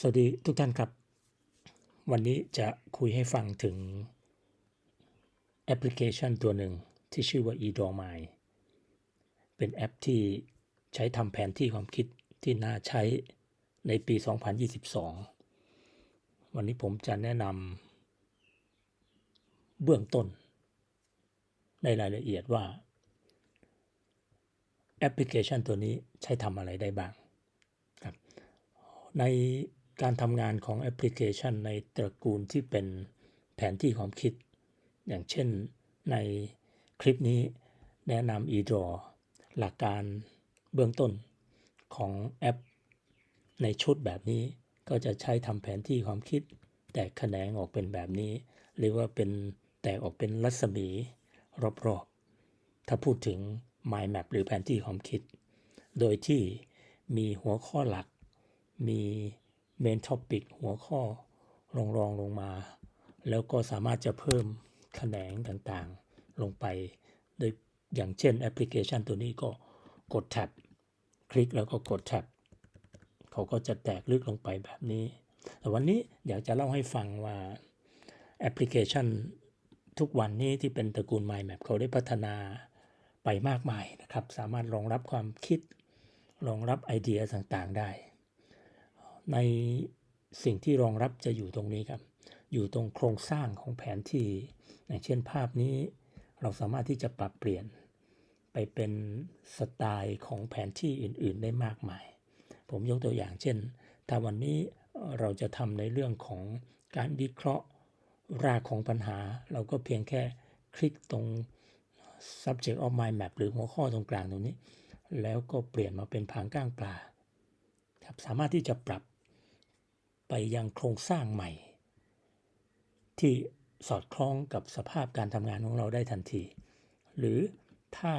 สวัสดีทุกท่านครับ วันนี้จะคุยให้ฟังถึงแอปพลิเคชันตัวหนึ่งที่ชื่อว่า eDrawMy เป็นแอปที่ใช้ทำแผนที่ความคิดที่น่าใช้ในปี 2022 วันนี้ผมจะแนะนำเบื้องต้น ในรายละเอียดว่า แอปพลิเคชันตัวนี้ใช้ทำอะไรได้บ้างครับใน การทำงานของแอปพลิเคชันในตระกูลที่เป็นแผนที่ความคิด อย่างเช่นในคลิปนี้แนะนำ eDraw หลักการเบื้องต้นของแอป ในชุดแบบนี้ก็จะใช้ทำแผนที่ความคิด แตกแขนงออกเป็นแบบนี้ หรือว่าเป็นแตกออกเป็นรัศมีรอบๆ ถ้าพูดถึง mind map หรือแผนที่ความคิด โดยที่มีหัวข้อหลัก มี เมนท็อปิกหัวข้อรองรองลงมา แล้วก็สามารถจะเพิ่มแขนงต่างๆ ลงไปโดยอย่างเช่นแอปพลิเคชันตัวนี้ก็กดแท็บคลิกแล้วก็กดแท็บเขาก็จะแตกลึกลงไปแบบนี้ แต่วันนี้อยากจะเล่าให้ฟังว่าแอปพลิเคชันทุกวันนี้ที่เป็นตระกูล MindMap เขาได้พัฒนาไปมากมายนะครับ สามารถรองรับความคิด รองรับไอเดียต่างๆได้ ในสิ่งที่รองรับจะอยู่ตรงนี้ครับ อยู่ตรงโครงสร้างของแผนที่อย่างเช่นภาพนี้ เราสามารถที่จะปรับเปลี่ยนไปเป็นสไตล์ของแผนที่อื่น ๆ ได้มากมาย ผมยกตัวอย่างเช่น ถ้าวันนี้เราจะทำในเรื่องของการวิเคราะห์รากของปัญหา เราก็เพียงแค่คลิกตรง subject of mind map หรือหัวข้อตรงกลางตรงนี้ แล้วก็เปลี่ยนมาเป็นผางก้างปลาครับสามารถที่จะปรับ ไปยังโครงสร้างใหม่ ที่สอดคล้องกับสภาพการทำงานของเราได้ทันที หรือถ้า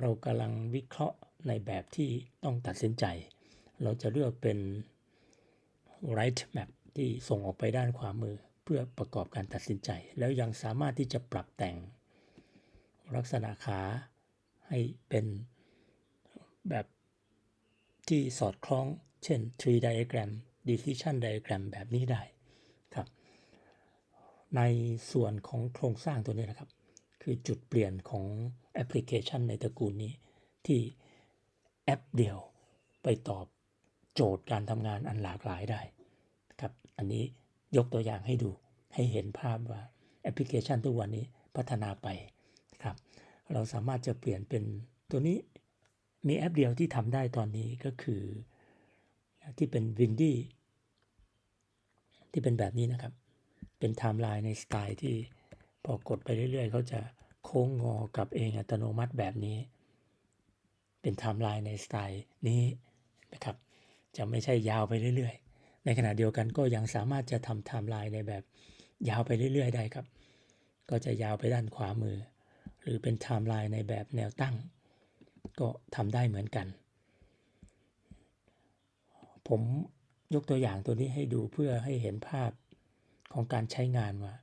เรากำลังวิเคราะห์ในแบบที่ต้องตัดสินใจ เราจะเลือกเป็น right map ที่ส่งออกไปด้านขวามือเพื่อประกอบการตัดสินใจ แล้วยังสามารถที่จะปรับแต่งลักษณะขาให้เป็นแบบที่สอดคล้อง เช่น tree diagram decision diagram แบบนี้ได้ครับ ในส่วนของโครงสร้างตัวนี้นะครับ คือจุดเปลี่ยนของแอปพลิเคชันในตระกูลนี้ ที่แอปเดียวไปตอบโจทย์การทำงานอันหลากหลายได้ครับ อันนี้ยกตัวอย่างให้ดูให้เห็นภาพว่าแอปพลิเคชันทุกวันนี้พัฒนาไปครับ เราสามารถจะเปลี่ยนเป็นตัวนี้มีแอปเดียวที่ทำได้ตอนนี้ก็คือที่เป็น Windy ที่เป็นแบบนี้นะครับ เป็นไทม์ไลน์ในสไตล์ที่พอกดไปเรื่อยๆ เขาจะโค้งงอกับเองอัตโนมัติแบบนี้ เป็นไทม์ไลน์ในสไตล์นี้นะครับ จะไม่ใช่ยาวไปเรื่อยๆ ในขณะเดียวกันก็ยังสามารถจะทำไทม์ไลน์ในแบบยาวไปเรื่อยๆ ได้ครับ ก็จะยาวไปด้านขวามือ หรือเป็นไทม์ไลน์ในแบบแนวตั้ง ก็ทำได้เหมือนกัน ผม ยกตัวอย่างตัวนี้ให้ดูเพื่อให้เห็นภาพของการใช้งานว่า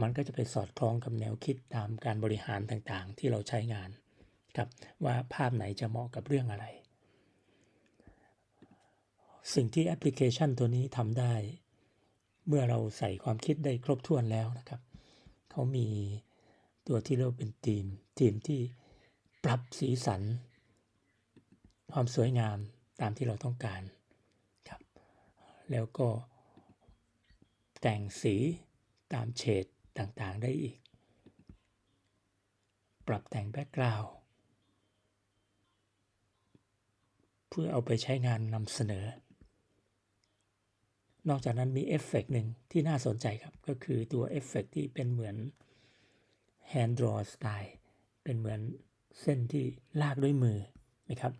มันก็จะไปสอดคล้องกับแนวคิดตามการบริหารต่างๆ ที่เราใช้งานครับว่าภาพไหนจะเหมาะกับเรื่องอะไร สิ่งที่แอปพลิเคชันตัวนี้ทำได้ เมื่อเราใส่ความคิดได้ครบถ้วนแล้วนะครับ เขามีตัวที่เราเป็นทีม ทีมที่ปรับสีสัน ความสวยงามตามที่เราต้องการ แล้วก็แต่งสีตามเฉดต่างๆได้อีก ปรับแต่งแบ็กกราวด์เพื่อเอาไปใช้งานนำเสนอ นอกจากนั้นมีเอฟเฟกหนึ่งที่น่าสนใจครับ ก็คือตัวเอฟเฟกที่เป็นเหมือน hand draw style เป็นเหมือนเส้นที่ลากด้วยมือนะครับ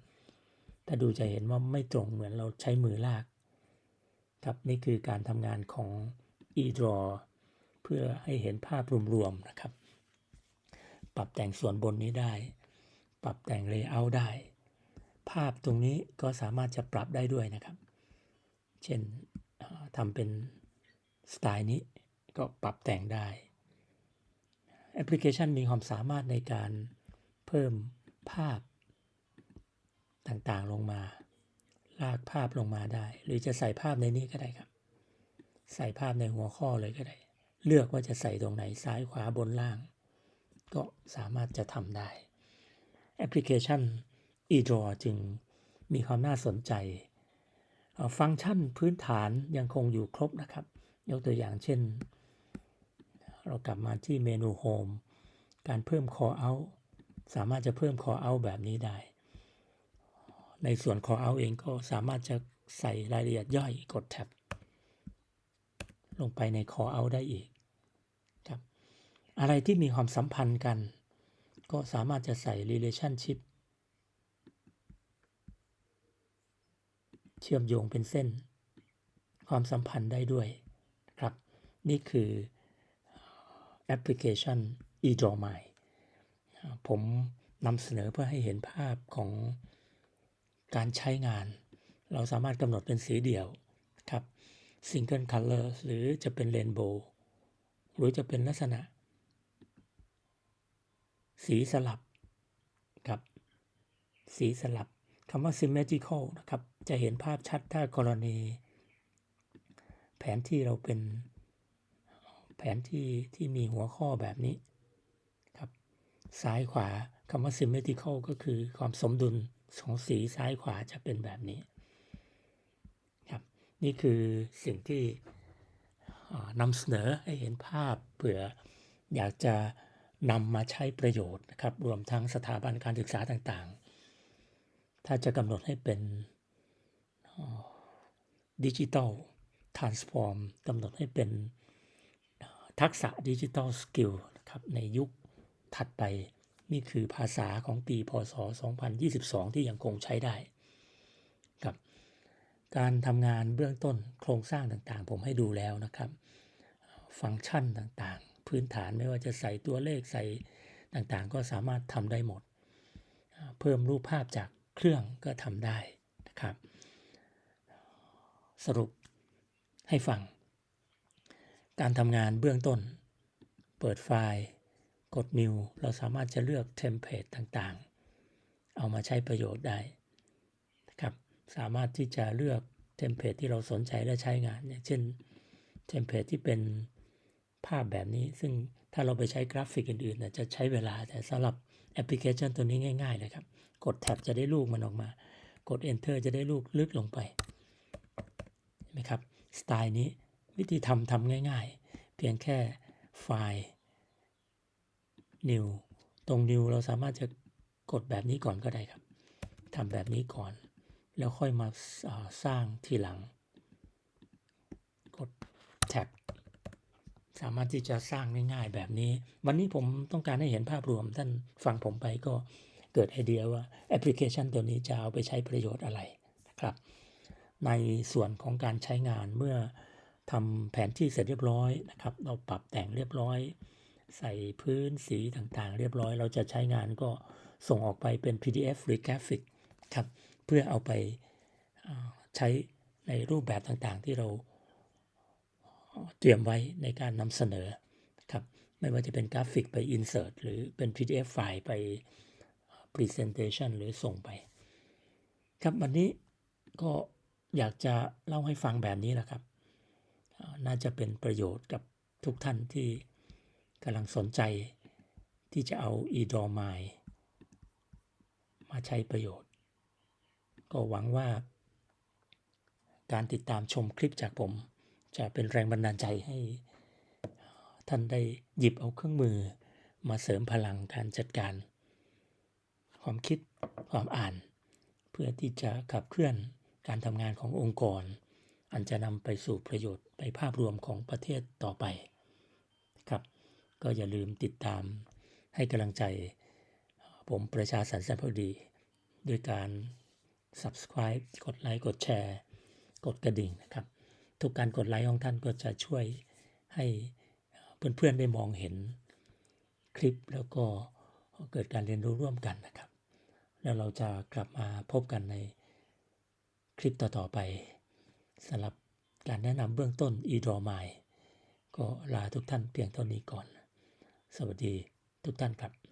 ถ้าดูจะเห็นว่าไม่ตรงเหมือนเราใช้มือลาก ครับนี่คือการทำงานของ eDraw เพื่อให้เห็นภาพรวมๆนะครับ ปรับแต่งส่วนบนนี้ได้ ปรับแต่ง Layout ได้ ภาพตรงนี้ก็สามารถจะปรับได้ด้วยนะครับ เช่นทำเป็นสไตล์นี้ก็ปรับแต่งได้ แอปพลิเคชันมีความสามารถในการเพิ่มภาพต่างๆลงมา ลากภาพลงมาได้ หรือจะใส่ภาพในนี้ก็ได้ครับ ใส่ภาพในหัวข้อเลยก็ได้ เลือกว่าจะใส่ตรงไหนซ้ายขวาบนล่าง ก็สามารถจะทำได้ แอปพลิเคชัน eDraw จึงมีความน่าสนใจ ฟังก์ชันพื้นฐานยังคงอยู่ครบนะครับ ยกตัวอย่างเช่น เรากลับมาที่เมนู Home การเพิ่ม call out สามารถจะเพิ่ม call out แบบนี้ได้ ในส่วน call out เองก็สามารถจะใส่รายละเอียดย่อยกดแท็บลงไปใน call out ได้อีกครับอะไรที่มีความสัมพันธ์กัน ก็สามารถจะใส่ relationship เชื่อมโยงเป็นเส้น ความสัมพันธ์ได้ด้วยครับ นี่คือแอปพลิเคชัน eDraw My ผมนำเสนอเพื่อให้เห็นภาพของ การใช้งาน เราสามารถกำหนดเป็นสีเดี่ยวครับ Single Color หรือจะเป็น Rainbow หรือจะเป็นลักษณะ สีสลับครับ สีสลับคำว่า symmetrical นะครับ จะเห็นภาพชัดถ้ากรณี แผนที่เราเป็นแผนที่ที่มีหัวข้อแบบนี้ครับ ซ้ายขวาคำว่า symmetrical ก็คือความสมดุล ของสีซ้ายขวาจะเป็นแบบนี้ครับนี่คือสิ่งที่นำเสนอให้เห็นภาพเผื่ออยากจะนำมาใช้ประโยชน์นะครับรวมทั้งสถาบันการศึกษาต่างๆ ถ้าจะกำหนดให้เป็นดิจิตอลทรานส์ฟอร์มกำหนดให้เป็นทักษะดิจิทัลสกิลนะครับในยุคถัดไป นี่คือภาษาของปีพศ 2022 ที่ยังคงใช้ได้กับการทำงานเบื้องต้นโครงสร้างต่างๆ ผมให้ดูแล้วนะครับ ฟังก์ชันต่างๆ พื้นฐานไม่ว่าจะใส่ตัวเลขใส่ต่างๆ ก็สามารถทำได้หมด เพิ่มรูปภาพจากเครื่องก็ทำได้นะครับ สรุปให้ฟัง การทำงานเบื้องต้น เปิดไฟล์ กด New เราสามารถจะเลือกเทมเพลตต่างๆ เอามาใช้ประโยชน์ได้นะครับสามารถที่จะเลือกเทมเพลตที่เราสนใจและใช้งานอย่างเช่นเทมเพลตที่เป็นภาพแบบนี้ ซึ่งถ้าเราไปใช้กราฟิกอื่นๆจะใช้เวลาแต่สำหรับแอปพลิเคชันตัวนี้ง่ายๆเลยครับ กดแท็บจะได้ลูกมันออกมา กด Enter จะได้ลูกลึกลงไปเห็นไหมครับสไตล์นี้วิธีทำทำง่ายๆ เพียงแค่ไฟล์ new ตรง new เราสามารถจะกดแบบนี้ก่อนก็ได้ครับทำแบบนี้ก่อน แล้วค่อยมาสร้างทีหลัง กดแท็บสามารถที่จะสร้างง่ายๆแบบนี้ วันนี้ผมต้องการให้เห็นภาพรวม ท่านฟังผมไปก็เกิดไอเดียว่าแอปพลิเคชันตัวนี้จะเอาไปใช้ประโยชน์อะไรนะครับ ในส่วนของการใช้งานเมื่อทำแผนที่เสร็จเรียบร้อยนะครับ เราปรับแต่งเรียบร้อย ใส่พื้นสีต่างๆ เรียบร้อย เราจะใช้งานก็ส่งออกไปเป็น PDF หรือกราฟิกครับเพื่อเอาไปใช้ในรูปแบบต่างๆ ที่เราเตรียมไว้ในการนำเสนอครับไม่ว่าจะเป็นกราฟิกไป insert หรือเป็น PDF ไฟล์ไป presentation หรือส่งไป ครับวันนี้ก็อยากจะเล่าให้ฟังแบบนี้แหละครับ น่าจะเป็นประโยชน์กับทุกท่านที่ กำลังสนใจที่จะเอา eDraw My มาใช้ประโยชน์ ก็หวังว่า การติดตามชมคลิปจากผม จะเป็นแรงบันดาลใจให้ท่านได้หยิบเอาเครื่องมือมาเสริมพลังการจัดการ ความคิดความอ่าน เพื่อที่จะขับเคลื่อนการทำงานขององค์กร อันจะนำไปสู่ประโยชน์ในภาพรวมของประเทศต่อไป ก็อย่าลืมติดตามให้กำลังใจ ผมประชาสันสันพอดี ด้วยการ subscribe กดไลค์ กดแชร์ กดกระดิ่งนะครับ ทุกการกดไลค์ของท่านก็จะช่วยให้เพื่อนๆได้มองเห็นคลิปแล้วก็เกิดการเรียนรู้ร่วมกันนะครับ แล้วเราจะกลับมาพบกันในคลิปต่อๆไปสำหรับการแนะนำเบื้องต้น eDraw My ก็ลาทุกท่านเพียงเท่านี้ก่อน สวัสดีทุกท่านครับ